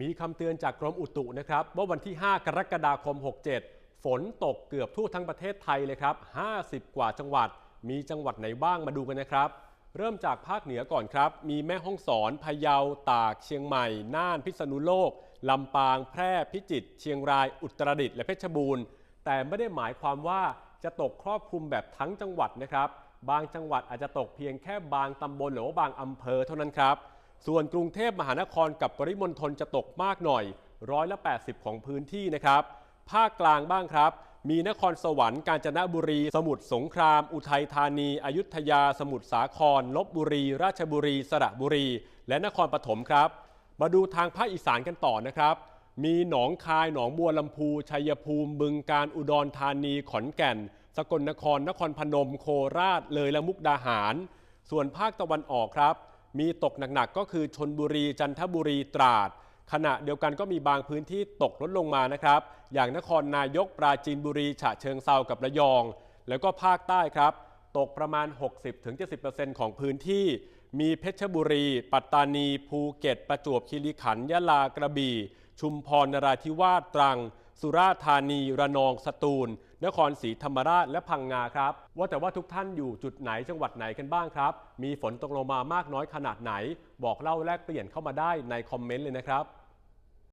มีคำเตือนจากกรมอุตุนะครับว่าวันที่ 5 กรกฎาคม 67 ฝนตกเกือบทั่วทั้งประเทศไทยเลยครับ 50 กว่าจังหวัด มีจังหวัดไหนบ้างมาดูกันนะครับ เริ่มจากภาคเหนือก่อนครับ มีแม่ฮ่องสอน พะเยา ตาก เชียงใหม่ น่าน พิษณุโลก ลำปาง แพร่ พิจิตร เชียงราย อุตรดิตถ์ และเพชรบูรณ์ แต่ไม่ได้หมายความว่าจะตกครอบคลุมแบบทั้งจังหวัดนะครับ บางจังหวัดอาจจะตกเพียงแค่บางตำบลหรือว่าบางอำเภอเท่านั้นครับ ส่วนกรุงเทพมหานครกับปริมณฑลจะตกมากหน่อยร้อยละ 80 ของพื้นที่นะครับ ภาคกลางบ้างครับ มีนครสวรรค์กาญจนบุรี สมุทรสงคราม อุทัยธานี อยุธยา สมุทรสาคร ลบบุรี ราชบุรี สระบุรี และนครปฐมครับ มาดูทางภาคอีสานกันต่อนะครับมีหนองคาย หนองบัวลำพู ชัยภูมิ บึงการ อุดรธานี ขอนแก่น สกลนคร นครพนม โคราช เลยและมุกดาหาร ส่วนภาคตะวันออกครับ มีตกหนักๆก็คือชนบุรีจันทบุรีตราด ขณะเดียวกันก็มีบางพื้นที่ตกลดลงมานะครับ อย่างนครนายกปราจีนบุรีฉะเชิงเซากับระยอง แล้วก็ภาคใต้ครับ ตกประมาณ 60-70%ของพื้นที่ มีเพชรบุรี ปัตตานี ภูเก็ต ประจวบคีรีขันธ์ยะลากระบี่ ชุมพรนราธิวาสตรัง สุราษฎร์ธานี ระนอง สตูล นครศรีธรรมราช และพังงาครับ ว่าแต่ว่าทุกท่านอยู่จุดไหนจังหวัดไหนกันบ้างครับ มีฝนตกลงมามากน้อยขนาดไหน บอกเล่าแลกเปลี่ยนเข้ามาได้ในคอมเมนต์เลยนะครับ